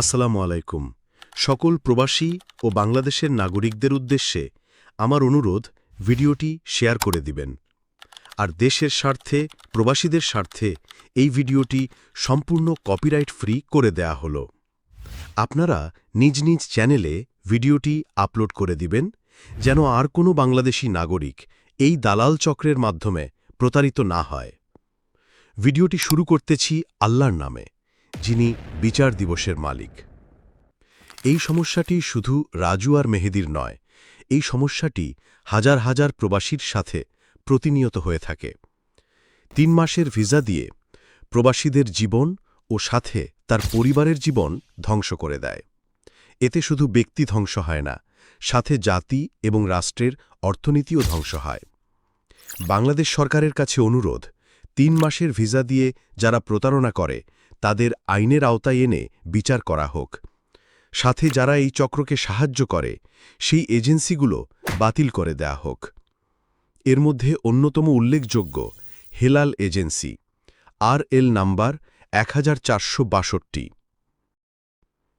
আসসালামু আলাইকুম। সকল প্রবাসী ও বাংলাদেশের নাগরিকদের উদ্দেশ্যে আমার অনুরোধ, ভিডিওটি শেয়ার করে দিবেন। আর দেশের স্বার্থে, প্রবাসীদের স্বার্থে এই ভিডিওটি সম্পূর্ণ কপিরাইট ফ্রি করে দেয়া হল। আপনারা নিজ নিজ চ্যানেলে ভিডিওটি আপলোড করে দিবেন, যেন আর কোনো বাংলাদেশী নাগরিক এই দালাল চক্রের মাধ্যমে প্রতারিত না হয়। ভিডিওটি শুরু করতেছি আল্লাহর নামে। যিনি বিচার দিবসের মালিক। এই সমস্যাটি শুধু রাজু আর মেহেদির নয়, এই সমস্যাটি হাজার হাজার প্রবাসীর সাথে প্রতিনিয়ত হয়ে থাকে। তিন মাসের ভিসা দিয়ে প্রবাসীদের জীবন ও সাথে তার পরিবারের জীবন ধ্বংস করে দেয়। এতে শুধু ব্যক্তি ধ্বংস হয় না, সাথে জাতি এবং রাষ্ট্রের অর্থনীতিও ধ্বংস হয়। বাংলাদেশ সরকারের কাছে অনুরোধ তিন মাসের ভিসা দিয়ে যারা প্রতারণা করে, তাদের আইনের আওতায় এনে বিচার করা হোক। সাথে যারা এই চক্রকে সাহায্য করে, সেই এজেন্সিগুলো বাতিল করে দেয়া হোক। এর মধ্যে অন্যতম উল্লেখযোগ্য Helal agency R L number এক হাজার চারশো বাষট্টি।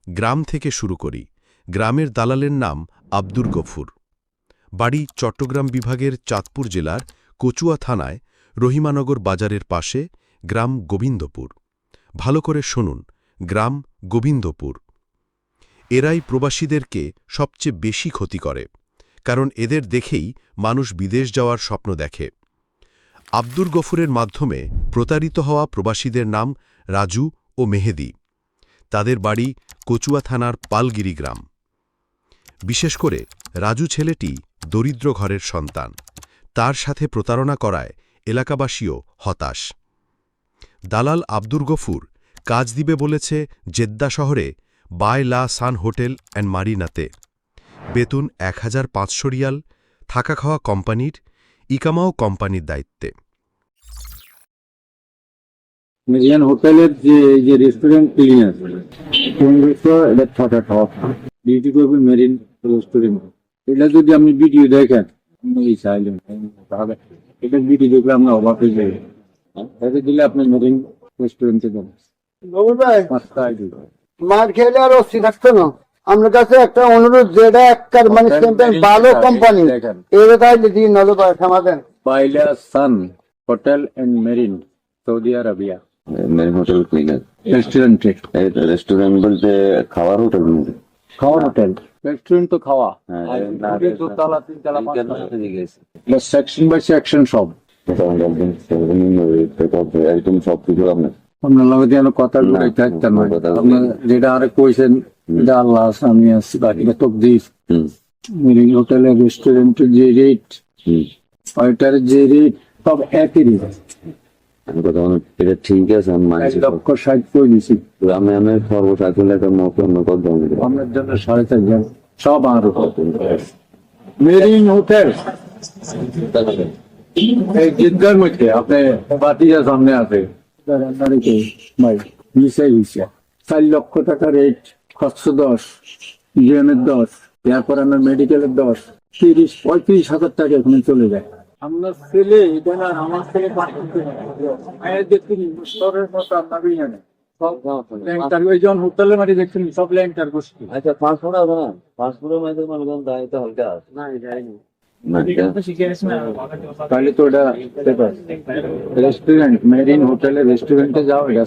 গ্রাম থেকে শুরু করি, গ্রামের দালালের নাম আব্দুর গফুর। বাড়ি চট্টগ্রাম বিভাগের চাঁদপুর জেলার কচুয়া থানায় রহিমানগর বাজারের পাশে গ্রাম গোবিন্দপুর। ভালো করে শুনুন, গ্রাম গোবিন্দপুর। এরাই প্রবাসীদেরকে সবচেয়ে বেশি ক্ষতি করে, কারণ এদের দেখেই মানুষ বিদেশ যাওয়ার স্বপ্ন দেখে। আব্দুর গফুরের মাধ্যমে প্রতারিত হওয়া প্রবাসীদের নাম রাজু ও মেহেদি। তাদের বাড়ি কচুয়া থানার পালগিরি গ্রাম। বিশেষ করে রাজু ছেলেটি দরিদ্র ঘরের সন্তান। তার সাথে প্রতারণা করায় এলাকাবাসীও হতাশ। দালাল আব্দুর গফুর কাজ দিবে বলেছে জেদ্দা শহরে বাই লা সান হোটেল অ্যান্ড মারিনাতে। বেতন এক হাজার পাঁচশো রিয়াল, থাকা খাওয়া কোম্পানির, ইকামাও কোম্পানির দায়িত্বে। হোটেলের যে যে রেস্টুরেন্ট ক্লিনার এটা রেস্টুরেন্ট যদি আপনি ভিডিও দেখেন চাইলেন এটা দেখলে আমরা অবাক হয়ে যাবে এটা দিলে আপনি মেরিন রেস্টুরেন্টে যাবেন। মার খেলে আর অস্থি থাকতো না? আপনার কাছে একটা অনুরোধ যেটা একটা মানে ভালো কোম্পানি দেখেন। এটা দিন নজর পায় সমাধান বাইলা Sun Hotel and Marine Saudi Arabia. Marine hotel cleaner রেস্টুরেন্টে রেস্টুরেন্ট বলতে খাওয়ার হোটেল খাওয়ার হোটেল রেস্টুরেন্ট তো খাওয়া। হ্যাঁ, দোতলা তিনতলা পাঁচতলা। গেছে। সেকশন বাই সেকশন সব। একদম সব কিছু আপনার। আপনার লগে যেন কথা আপনার যেটা আরে কইছেন যে আল্লাহ আমি আছি বাকিটা হোটেলে রেস্টুরেন্টের যে রেট হুম। ওইটার যে রেট সব একই রেট আমি কথা বলি, এটা ঠিক আছে আমি মানছি লক্ষ ষাট করে দিছি তো আমি আমি সর্বসাকুল একটা মতো অন্য কত দাম জন্য সাড়ে চার সব আর মেরিন হোটেল। এই জিদ্দার মধ্যে আপনি বাতিজা সামনে আছে। ভাই মিশাই হইছে। চার লক্ষ টাকা রেট খরচ দশ জিএমের দশ এরপর আমার মেডিকেলের দশ। তিরিশ পঁয়ত্রিশ হাজার টাকা এখানে চলে যায়। আপনার ছেলে এটা না আমার ছেলে মায়ের স্তরের মতো আপনার জানে হোটেলের মাটি দেখছেন সব ল্যাংটার গোষ্ঠী। আচ্ছা না পাসপোর্টের মধ্যে মনে হালকা না যায়নি তাহলে তো ওটা রেস্টুরেন্ট মেরিন হোটেলে রেস্টুরেন্টে যাও এটা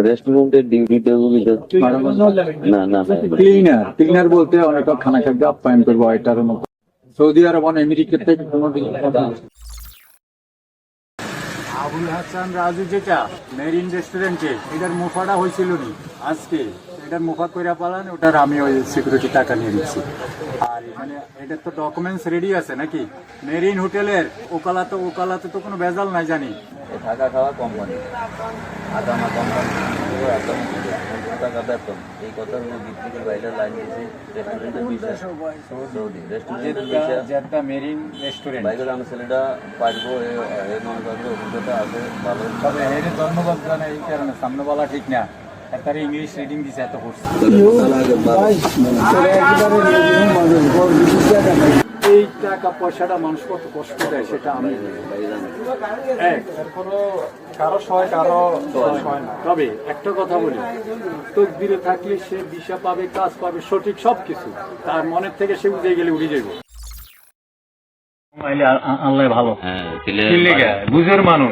রেস্টুরেন্টের ডিউটিটা না না ক্লিনার ক্লিনার বলতে অনেক খানা খাদ্য আপ্যায়ন করব এটার মতো সৌদি আরব আমেরিকা থেকে কোনো আবুল হাসান রাজু যেটা মেরিন রেস্টুরেন্টে এটার মুফাটা হয়েছিল নি? আজকে। এটার মুফা কইরা পালান ওটার আমি ওই সিকিউরিটি টাকা নিয়ে নিচ্ছি আর মানে এটার তো ডকুমেন্টস রেডি আছে নাকি? মেরিন হোটেলের ওকালাতে ওকালাতে তো কোনো ভেজাল নাই জানি। থাকা খাওয়া কোম্পানি আদামা কোম্পানি একদম টাকা বেতন এই কথার ভিত্তিতে বাইরে লাইন দিয়েছি রেস্টুরেন্টের বিষয় সৌদি রেস্টুরেন্টের বিষয় জেদ্দা মেরিন রেস্টুরেন্ট করবে তার ইংলিশ রিডিং দিছে এত করছে এই টাকা পয়সাটা মানুষ কত কষ্ট দেয় সেটা আমি এক, কারও সহায় কারও সহায় না তবে একটা কথা বলি তকদিরে থাকলে সে দিশা পাবে কাজ পাবে সঠিক সবকিছু তার মনের থেকে সে উঠে গেলে উঠে যাবে আল্লাহ ভালো। হ্যাঁ বুঝের মানুষ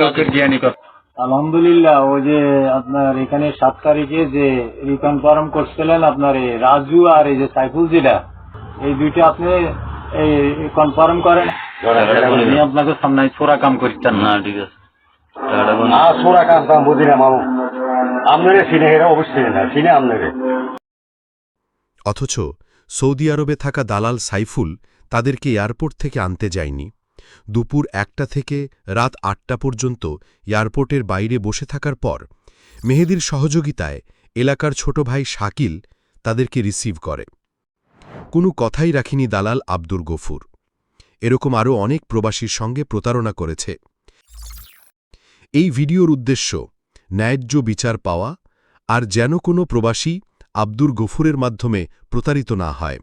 লোকের জ্ঞানী কথা। আলহামদুলিল্লাহ ও যে আপনার এখানে সাত তারিখে যে রিটার্ন রিকনফার্ম করছিলেন আপনার এই রাজু আর এই যে সাইফুল জিলা এই দুইটা আপনি কনফার্ম করেন। আমি আপনাকে সামনে ছোড়া কাম করতেন না ঠিক আছে। না সোরা কাম কাম বুঝি না মামু। আপনারে চিনে এরা অবশ্যই না। চিনে আপনারে। অথচ সৌদি আরবে থাকা দালাল সাইফুল তাদেরকে এয়ারপোর্ট থেকে আনতে যায়নি। দুপুর একটা থেকে রাত আটটা পর্যন্ত এয়ারপোর্টের বাইরে বসে থাকার পর মেহেদির সহযোগিতায় এলাকার ছোট ভাই শাকিল তাদেরকে রিসিভ করে। কোনো কথাই রাখিনি দালাল আব্দুর গফুর। এরকম আরও অনেক প্রবাসীর সঙ্গে প্রতারণা করেছে। এই ভিডিওর উদ্দেশ্য, ন্যায্য বিচার পাওয়া আর যেন কোনো প্রবাসী আব্দুর গফুরের মাধ্যমে প্রতারিত না হয়।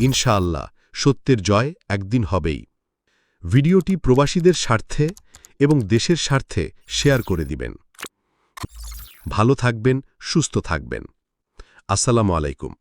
ইনশাআল্লাহ, সত্যের জয় একদিন হবেই। ভিডিওটি প্রবাসীদের স্বার্থে এবং দেশের স্বার্থে শেয়ার করে দিবেন। ভালো থাকবেন, সুস্থ থাকবেন। আসসালামু আলাইকুম।